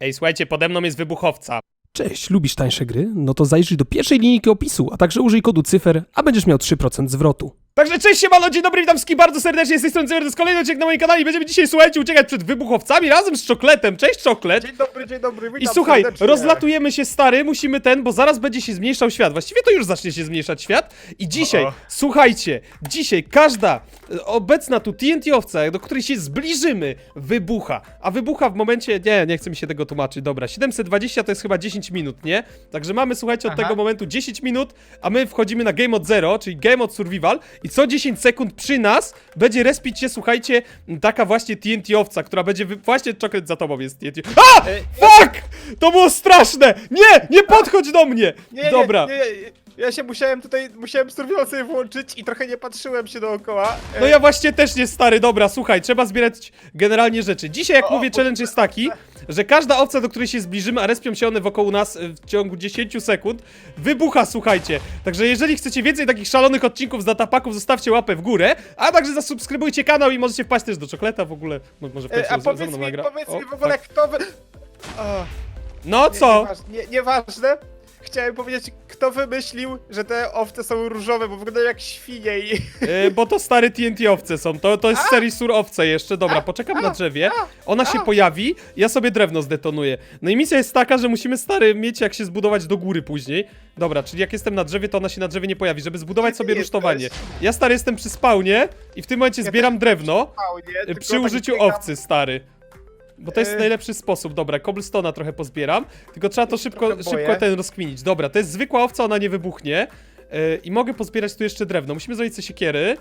Ej, słuchajcie, pode mną jest wybuchowca. Cześć, lubisz tańsze gry? No to zajrzyj do pierwszej linijki opisu, a także użyj kodu cyfer, a będziesz miał 3% zwrotu. Także cześć, siemano, dzień dobry, witam wszystkich bardzo serdecznie, z tej strony Cyber, to jest kolejny odcinek na moim kanale i będziemy dzisiaj, słuchajcie, uciekać przed wybuchowcami razem z Czokletem. Cześć, Czoklet! Dzień dobry, dzień dobry, witam I słuchaj, serdecznie. rozlatujemy się stary, musimy ten, bo zaraz będzie się zmniejszał świat. Właściwie to już zacznie się zmniejszać świat. I dzisiaj, O, o. słuchajcie, dzisiaj każda e, obecna tu TNT-owca, do której się zbliżymy, wybucha. A wybucha w momencie, nie, nie chce mi się tego tłumaczyć, dobra, 720 to jest chyba 10 minut, nie? Także mamy, słuchajcie, od Aha. tego momentu 10 minut, a my wchodzimy na Game od Zero, czyli Game od Survival i co 10 sekund przy nas będzie respić się, słuchajcie, taka właśnie TNT-owca, która będzie, wy... właśnie czokret za tobą jest TNT. A! E, Fuck! To było straszne! Nie! Nie podchodź do mnie! Nie, nie, Dobra. Nie, nie, ja się musiałem tutaj, musiałem survival sobie włączyć i trochę nie patrzyłem się dookoła. E, No ja właśnie też nie stary, dobra, słuchaj, trzeba zbierać generalnie rzeczy. Dzisiaj, jak O, mówię, challenge jest taki, że każda owca, do której się zbliżymy, a respią się one wokół nas y, w ciągu 10 sekund, wybucha, słuchajcie. Także jeżeli chcecie więcej takich szalonych odcinków z datapaków, zostawcie łapę w górę, a także zasubskrybujcie kanał i możecie wpaść też do czokoleta w ogóle. Mo- Może w E, a powiedz mną mi, nagra. powiedz O, mi w ogóle fuck. kto wy... O, No nie, co? Nieważne, nie, nieważne. Chciałem powiedzieć, kto wymyślił, że te owce są różowe, bo wyglądają jak świnie i... Y, bo to stare TNT-owce są, to, to jest z serii surowce jeszcze. Dobra, poczekam na drzewie, ona się pojawi, ja sobie drewno zdetonuję. No i misja jest taka, że musimy stary mieć jak się zbudować do góry później. Dobra, czyli jak jestem na drzewie, to ona się na drzewie nie pojawi, żeby zbudować sobie jesteś? rusztowanie. Ja stary jestem przy spawnie i w tym momencie zbieram drewno Mał, nie? Tylko przy tak użyciu biegam. owcy, stary. Bo to jest Y. najlepszy sposób. Dobra, cobblestone'a trochę pozbieram, tylko trzeba to szybko, trochę boję. szybko ten rozkminić. Dobra, to jest zwykła owca, ona nie wybuchnie. Yy, I mogę pozbierać tu jeszcze drewno. Musimy zrobić sobie siekiery.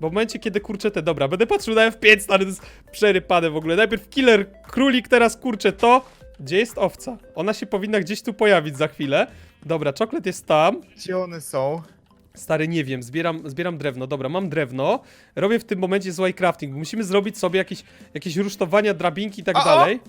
Bo w momencie, kiedy kurczę te, dobra, będę patrzył na F5, stary, to jest przerypane w ogóle. Najpierw killer, królik, teraz kurczę to. Gdzie jest owca? Ona się powinna gdzieś tu pojawić za chwilę. Dobra, czoklet jest tam. Gdzie one są? Stary, nie wiem, zbieram, zbieram drewno. Dobra, mam drewno. Robię w tym momencie złej crafting. Musimy zrobić sobie jakieś, jakieś rusztowania, drabinki i tak O, o! dalej.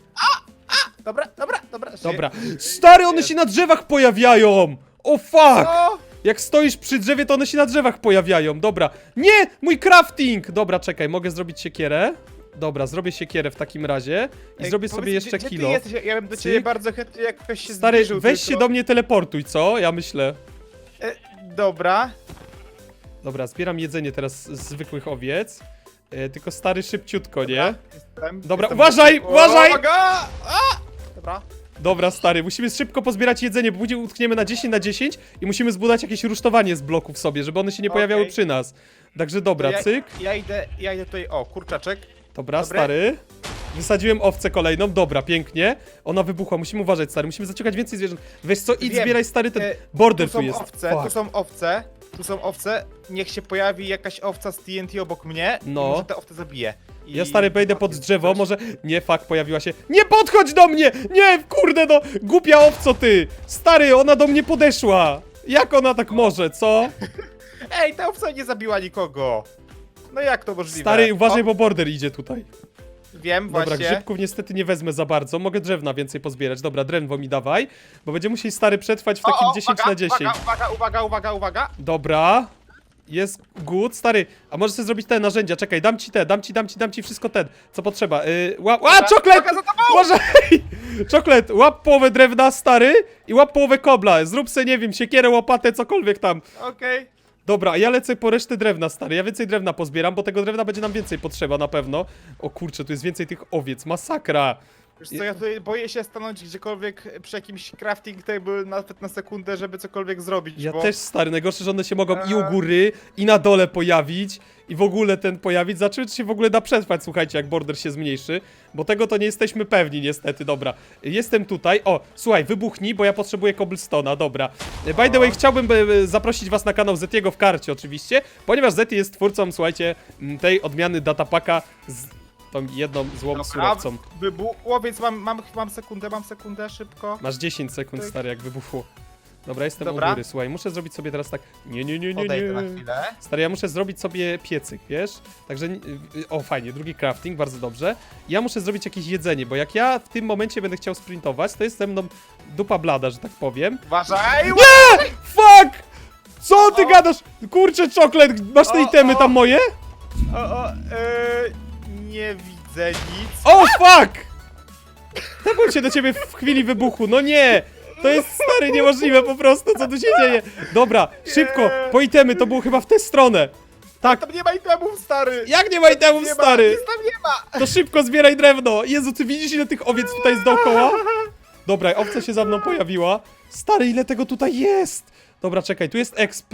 Dobra, dobra, dobra. żyję. Dobra. Stary, one się na drzewach pojawiają! O fuck! O! Jak stoisz przy drzewie, to one się na drzewach pojawiają. Dobra. Nie! Mój crafting! Dobra, czekaj, mogę zrobić siekierę? Dobra, zrobię siekierę w takim razie i Ej, zrobię powiedz, sobie jeszcze gdzie, kilo. Gdzie ty jesteś? Ja bym do ciebie Cyk. bardzo chętnie się Stary, zbliżył weź tylko. się do mnie teleportuj, co? Ja myślę. E, dobra. Dobra, zbieram jedzenie teraz z zwykłych owiec. E, tylko stary szybciutko, nie? Jestem, Dobra, jestem uważaj, o, uważaj! Uwaga! A! Dobra. Dobra, stary, musimy szybko pozbierać jedzenie, bo później utkniemy na 10 na 10 i musimy zbudować jakieś rusztowanie z bloków sobie, żeby one się nie pojawiały Okej. przy nas. Także dobra, ja, cyk. Ja idę, ja idę tutaj, o, kurczaczek. Dobra, stary. Wysadziłem owcę kolejną, dobra, pięknie. Ona wybuchła, musimy uważać, stary, musimy zaciągać więcej zwierząt. Weź co, idź Wiem. zbieraj, stary, ten E, border tu tu, są jest. owce, Fuck. tu są owce, tu są owce. Niech się pojawi jakaś owca z TNT obok mnie No. i może te owce zabije. I... Ja stary wejdę pod drzewo, może... Nie, fuck, pojawiła się. Nie podchodź do mnie! Nie, kurde no! Głupia owco ty! Stary, ona do mnie podeszła! Jak ona tak może, co? Ej, ta owca nie zabiła nikogo. No jak to możliwe? Stary, uważaj, o, bo border idzie tutaj. Wiem, Dobra, właśnie. grzybków niestety nie wezmę za bardzo. Mogę drzewna więcej pozbierać. Dobra, drewno mi dawaj, bo będzie musiał stary przetrwać w O, takim o, 10 uwaga, na 10. Uwaga, uwaga, uwaga, uwaga, uwaga. Dobra. Jest good, stary. A możesz sobie zrobić te narzędzia. Czekaj, dam ci te, dam ci, dam ci, dam ci wszystko ten, co potrzeba. Yy, ła, ła, czoklet! uwaga, za tobą! Uważaj! Czoklet, łap połowę drewna, stary, i łap połowę kobla. Zrób se, nie wiem, siekierę, łopatę, cokolwiek tam. Okej. Dobra, ja lecę po resztę drewna, stary. Ja więcej drewna pozbieram, bo tego drewna będzie nam więcej potrzeba na pewno. O kurczę, tu jest więcej tych owiec. Masakra. Wiesz co, ja tutaj boję się stanąć gdziekolwiek przy jakimś crafting table nawet na sekundę, żeby cokolwiek zrobić, Ja bo... też, stary. Najgorsze, że one się mogą i u Eee. góry, i na dole pojawić, i w ogóle ten pojawić. Zobaczymy, czy się w ogóle da przetrwać, słuchajcie, jak border się zmniejszy. Bo tego to nie jesteśmy pewni, niestety. Dobra, jestem tutaj. O, słuchaj, wybuchnij, bo ja potrzebuję cobblestone'a, dobra. E, By the way, chciałbym e, zaprosić was na kanał Zetiego w karcie, oczywiście, ponieważ Zeti jest twórcą, słuchajcie, m, tej odmiany datapaka z tą jedną złą Dobra, surowcą. Wybuchło, więc mam, mam, mam sekundę, mam sekundę, szybko. Masz 10 sekund, Tyk. stary, jak wybuchło. Dobra, jestem Dobra. u góry, słuchaj, muszę zrobić sobie teraz tak... Nie, nie, nie, nie, Odejdę na nie. chwilę. Stary, ja muszę zrobić sobie piecyk, wiesz? Także, y, y, o fajnie, drugi crafting, bardzo dobrze. Ja muszę zrobić jakieś jedzenie, bo jak ja w tym momencie będę chciał sprintować, to jest ze mną dupa blada, że tak powiem. Uważaj! Fuck! Co ty O. gadasz? Kurczę, czoklet, masz te O, itemy o. tam moje? O, o, e, nie widzę nic. O, fuck! Tepłem się do ciebie w chwili wybuchu, no nie! To jest stary niemożliwe po prostu, co tu się dzieje? Dobra, szybko, po itemy, to było chyba w tę stronę. Tak, Tam nie ma itemów, stary! jak nie ma itemów, nie stary? Ma, nic tam nie ma! To szybko zbieraj drewno! Jezu, ty widzisz ile tych owiec tutaj jest dookoła? Dobra, owca się za mną pojawiła. Stary, ile tego tutaj jest? Dobra, czekaj, tu jest exp.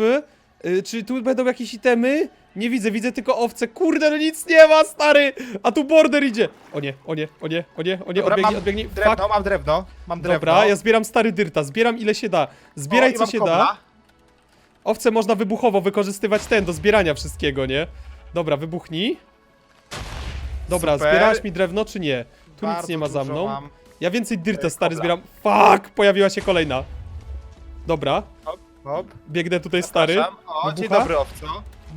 Y, czy tu będą jakieś itemy? Nie widzę, widzę tylko owce. Kurde, no nic nie ma, stary! A tu border idzie. O nie, o nie, o nie, o nie, o nie, Dobra, odbiegnij, mam odbiegnij. Fuck. Drewno, mam drewno, mam drewno. Dobra, ja zbieram stary dyrta, zbieram ile się da. Zbieraj O, i co mam się kobla. da. Owce można wybuchowo wykorzystywać ten do zbierania wszystkiego, nie? Dobra, wybuchnij. Dobra, Super. zbierałeś mi drewno czy nie? Tu nic Bardzo nie ma za dużo mną. Mam. Ja więcej dyrta stary kobla. zbieram. Fuck! Pojawiła się kolejna. Dobra, hop. biegnę tutaj stary. Zapraszam. O, dzień Wybucha? dobry, owco.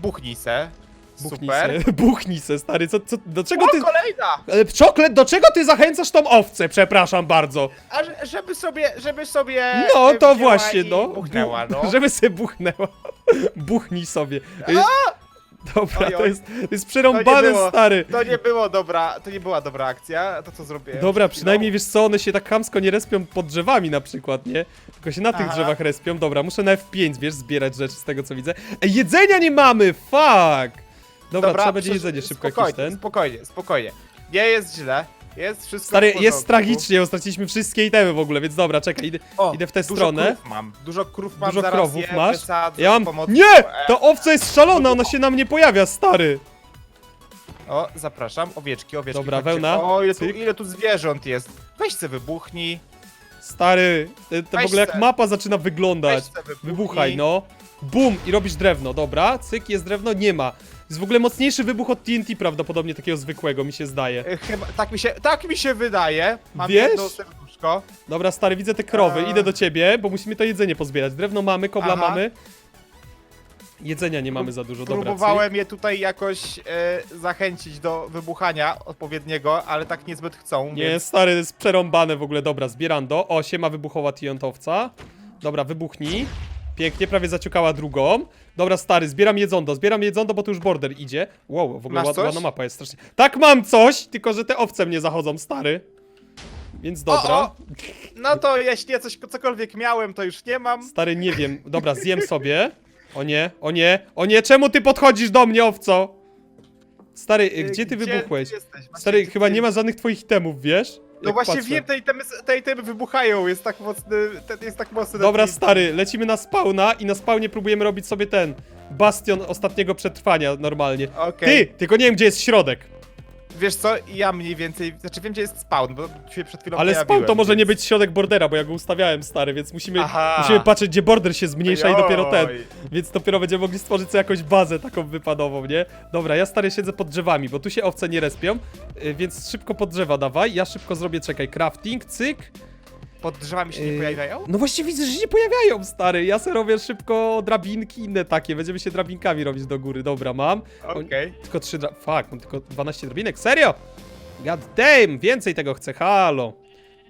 Buchnij se. Super. buchnij se, stary. Co, co, do czego O, ty... kolejna! E, Czoklet, do czego ty zachęcasz tą owcę? Przepraszam bardzo. A że- żeby sobie, żeby sobie... No, e, to wzięła właśnie, i no. Buchnęła, Bu- no. Żeby sobie buchnęła. Buchnij sobie. Y, Dobra, Oj, to oj. jest, to jest przerąbane, było. stary. To nie było dobra, to nie była dobra akcja, to co zrobiłem. Dobra, przed chwilą. przynajmniej wiesz co, one się tak chamsko nie respią pod drzewami na przykład, nie? Tylko się na tych Aha. drzewach respią. Dobra, muszę na F5, wiesz, zbierać rzeczy z tego co widzę. Ej, jedzenia nie mamy, fuck! Dobra, trzeba będzie przecież jedzenie szybko spokojnie, jakiś ten. Spokojnie, spokojnie. Nie jest źle, jest wszystko Stary, w porządku. jest tragicznie, bo straciliśmy wszystkie itemy w ogóle, więc dobra, czekaj, idę, O, idę w tę dużo stronę. Krów mam, dużo krów mam, Dużo zaraz krowów je masz? wysadzę Ja z mam... pomocą- Nie! E, To owca jest szalona, ona się na mnie pojawia, stary! O, zapraszam, owieczki, owieczki. Dobra, chodźcie. wełna, O, ile tu, cyk. ile tu zwierząt jest. Weź se wybuchnij, Stary, to, to w Weź ogóle jak se. mapa zaczyna weź wyglądać. se wybuchnij. Wybuchaj, no. Bum! I robisz drewno, dobra. Cyk, jest drewno, nie ma. Jest w ogóle mocniejszy wybuch od TNT prawdopodobnie, takiego zwykłego, mi się zdaje. E, Chyba, tak mi się, tak mi się wydaje. Mam Wiesz? jedno serduszko. Dobra, stary, widzę te krowy, A. idę do ciebie, bo musimy to jedzenie pozbierać. Drewno mamy, kobla Aha. mamy. Jedzenia nie mamy za dużo, dobra. Próbowałem je tutaj jakoś e, zachęcić do wybuchania odpowiedniego, ale tak niezbyt chcą. Nie, więc... stary, to jest przerąbane w ogóle, dobra, zbierando. O, siema wybuchowa tijontowca. Dobra, wybuchnij. Pięknie, prawie zaciukała drugą. Dobra, stary, zbieram jedzondo, zbieram jedzondo, bo tu już border idzie. Wow, w ogóle Masz ład, coś? ładna mapa jest strasznie. Tak, mam coś, tylko że te owce mnie zachodzą, stary. Więc dobra. O! No to jeśli ja coś, cokolwiek miałem, to już nie mam. Stary, nie wiem. Dobra, zjem sobie. O nie, o nie, o nie, czemu ty podchodzisz do mnie, owco? Stary, y, gdzie ty wybuchłeś? jesteś? Właśnie, Stary, gdzie chyba ty nie ma żadnych twoich temów, wiesz? No właśnie patrzę. wiem, te itemy, te itemy wybuchają, jest tak mocny, ten jest tak mocny. Dobra, stary, lecimy na spawna i na spawnie próbujemy robić sobie ten bastion ostatniego przetrwania normalnie. Okej. Ty, tylko nie wiem, gdzie jest środek. Wiesz co, ja mniej więcej, znaczy wiem, gdzie jest spawn, bo się przed chwilą Ale spawn pojawiłem, to może nie być środek bordera, bo ja go ustawiałem, stary, więc musimy, Aha. musimy patrzeć, gdzie border się zmniejsza i dopiero ten. Więc dopiero będziemy mogli stworzyć sobie jakąś bazę taką wypadową, nie? Dobra, ja stary siedzę pod drzewami, bo tu się owce nie respią, y, więc szybko pod drzewa dawaj. Ja szybko zrobię, czekaj, crafting, cyk. Pod drzewami się nie Yy, pojawiają? No właśnie widzę, że się pojawiają, stary. Ja sobie robię szybko drabinki inne takie. Będziemy się drabinkami robić do góry. Dobra, mam. Okej. Tylko trzy dra... Fuck, mam tylko 12 drabinek. Serio? God damn, więcej tego chcę, halo.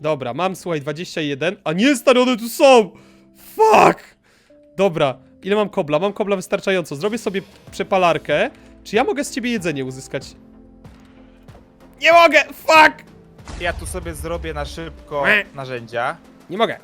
Dobra, mam, słuchaj, 21. A nie, stary, one tu są! Fuck! Dobra, ile mam kobla? Mam kobla wystarczająco. Zrobię sobie przepalarkę. Czy ja mogę z ciebie jedzenie uzyskać? Nie mogę! Fuck! Ja tu sobie zrobię na szybko Łe. narzędzia. Nie mogę.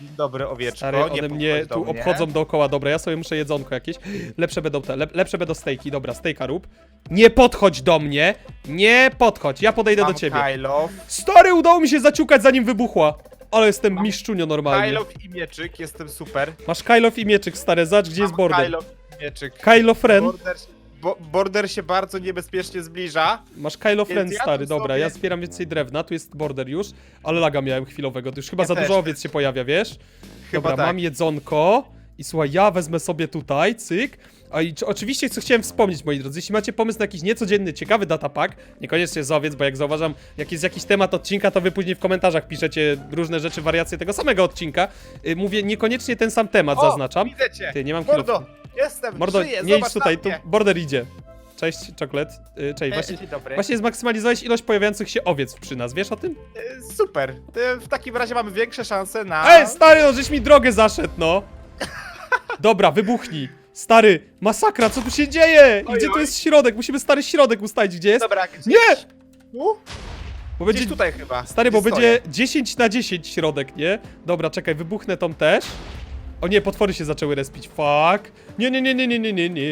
Dobre owieczko, Stary, nie one mnie podchodź do tu mnie. obchodzą dookoła. Dobra, ja sobie muszę jedzonko jakieś. Lepsze będą te, lep, lepsze będą stejki. Dobra, stejka rób. Nie podchodź do mnie! Nie podchodź, ja podejdę Mam do ciebie. Kylof, Stary, udało mi się zaciukać zanim wybuchła. Ale jestem Mam mistrzunio normalnie. Kylof i mieczyk, jestem super. Masz Kylof i mieczyk, stary, zobacz gdzie jest Mam border. Kylof i mieczyk. Kylo Fren. Border, bo, border się bardzo niebezpiecznie zbliża. Masz Kylo Fren, ja stary, dobra, sobie- ja zbieram więcej drewna, tu jest border już, ale laga miałem chwilowego, to już chyba Ja za też. dużo owiec się pojawia, wiesz? Chyba Dobra, tak. mam jedzonko i słuchaj, ja wezmę sobie tutaj, cyk. A i czy- oczywiście, co chciałem wspomnieć, moi drodzy, jeśli macie pomysł na jakiś niecodzienny, ciekawy datapack, niekoniecznie z owiec, bo jak zauważam, jak jest jakiś temat odcinka, to wy później w komentarzach piszecie różne rzeczy, wariacje tego samego odcinka. Y, Mówię, niekoniecznie ten sam temat O, zaznaczam. widzę cię. Ty, nie mam Mordo. Jestem, Mordo, żyję, nie idź zobacz tutaj, na tu mnie. border idzie. Cześć, czoklet. Y, Cześć, E, właśnie, dzień dobry. właśnie zmaksymalizowałeś ilość pojawiających się owiec przy nas, wiesz o tym? E, Super, E, w takim razie mamy większe szanse na... Ej, stary, no żeś mi drogę zaszedł, no! Dobra, wybuchnij. Stary, masakra, co tu się dzieje? I Oj, gdzie tu oj. jest środek? Musimy stary środek ustalić, gdzie jest? Dobra, gdzieś... Nie! Tu? Bo Gdzieś będzie... tutaj chyba. Stary, bo Gdzie będzie 10 na 10 środek, nie? Dobra, czekaj, wybuchnę tą też. O nie, potwory się zaczęły respić. Fuck. Nie, nie, nie, nie, nie, nie, nie, nie.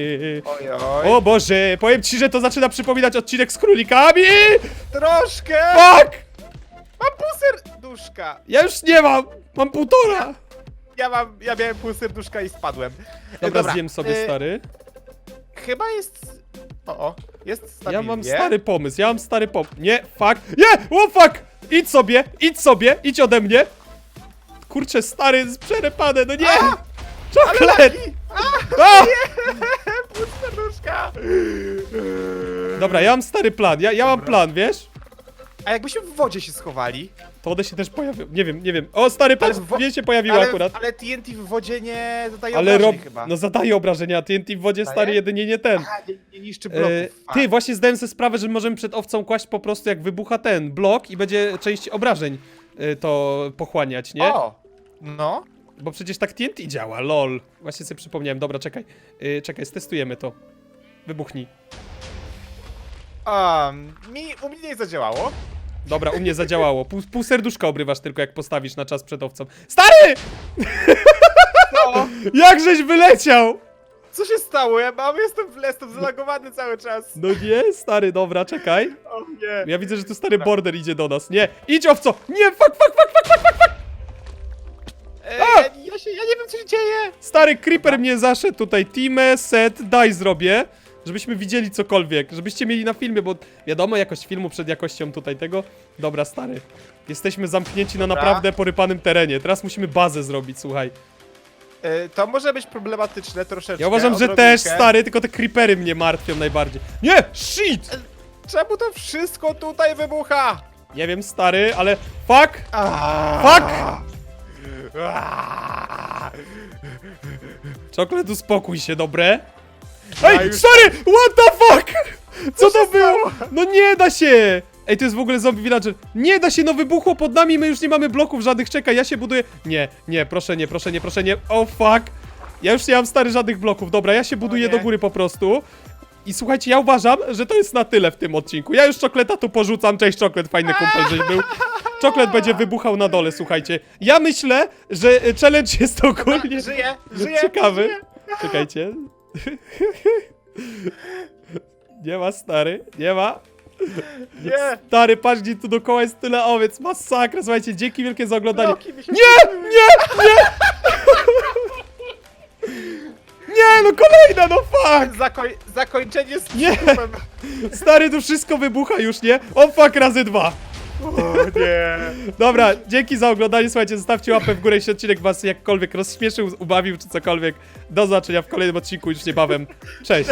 Oj, oj. O Boże, powiem ci, że to zaczyna przypominać odcinek z królikami! Troszkę! Fuck! Mam pół serduszka! Ja już nie mam! Mam półtora! Ja mam, ja miałem pół serduszka i spadłem. E, Dobra, zjem sobie, e, stary. Chyba jest... O, o, jest stabilnie. Ja mam stary pomysł, ja mam stary pomysł. Nie, fuck! Nie! O fuck! Idź sobie, idź sobie, idź ode mnie! Kurczę, stary, przerepane, no nie! Czoklet! Lagi! A! Serduszka! Dobra, ja mam stary plan, ja, ja mam plan, wiesz? A jakbyśmy w wodzie się schowali? To one się też pojawią, nie wiem, nie wiem. O, stary, patrz, Ale w wo- mnie się pojawiło ale, akurat. ale TNT w wodzie nie zadaje Ale rob... obrażeń chyba. No zadaje obrażenia, TNT w wodzie, Zadaje? stary, jedynie nie ten. A, nie, nie niszczy bloków. E, A. ty, właśnie zdałem sobie sprawę, że możemy przed owcą kłaść po prostu jak wybucha ten blok i będzie część obrażeń e, to pochłaniać, nie? O! No. Bo przecież tak TNT działa, lol. Właśnie sobie przypomniałem, dobra, czekaj. E, czekaj, stestujemy to. Wybuchnij. Um, mi, u mnie nie zadziałało. Dobra, u mnie zadziałało. Pół, pół serduszka obrywasz tylko jak postawisz na czas przed owcą. Stary! No, Jak żeś wyleciał! Co się stało? Ja mam, jestem, jestem zalagowany cały czas. No nie, stary, dobra, czekaj. O nie. Ja widzę, że tu stary border idzie do nas. Nie, idź owco! Nie, fuck, fuck, fuck, fuck, fuck, fuck! E, A! ja, ja, się, ja nie wiem, co się dzieje. Stary creeper mnie zaszedł tutaj. Teamę, set, daj zrobię. Żebyśmy widzieli cokolwiek, żebyście mieli na filmie, bo wiadomo, jakość filmu przed jakością tutaj tego. Dobra, stary. Jesteśmy zamknięci na Dobra. naprawdę porypanym terenie. Teraz musimy bazę zrobić, słuchaj. E, to może być problematyczne troszeczkę. Ja uważam, że odrobinkę. też, stary, tylko te creepery mnie martwią najbardziej. Nie! Shit! Czemu to wszystko tutaj wybucha? Nie wiem, stary, ale fuck! Fuck! Czoklet, uspokój się, dobre? Ej, Ja już- stary! What the fuck? Co to było? No nie da się! Ej, to jest w ogóle zombie villager. Nie da się, no wybuchło pod nami, my już nie mamy bloków żadnych, czekaj, ja się buduję. Nie, nie, proszę nie, proszę nie, proszę nie. Oh fuck! Ja już nie mam stary żadnych bloków, dobra, ja się buduję do góry po prostu. I słuchajcie, ja uważam, że to jest na tyle w tym odcinku. Ja już czokleta tu porzucam. Cześć, czoklet, fajny kumpel, żeś był. Czoklet będzie wybuchał na dole, słuchajcie. Ja myślę, że e, challenge jest ogólnie Żyję, żyję, ciekawy. żyję. Czekajcie. Nie ma, stary, nie ma. Nie. Stary, patrz, gdzie tu dookoła jest tyle owiec. Masakra, słuchajcie, dzięki wielkie za oglądanie. Bloki mi się Nie, nie, nie! Nie, no kolejna, no fuck! Zakoń, zakończenie z Nie. trupem. Stary, tu wszystko wybucha już, nie? O fuck, razy dwa. O nie. Dobra, dzięki za oglądanie, słuchajcie, zostawcie łapę w górę, jeśli odcinek was jakkolwiek rozśmieszył, ubawił czy cokolwiek. Do zobaczenia w kolejnym odcinku już niebawem. Cześć!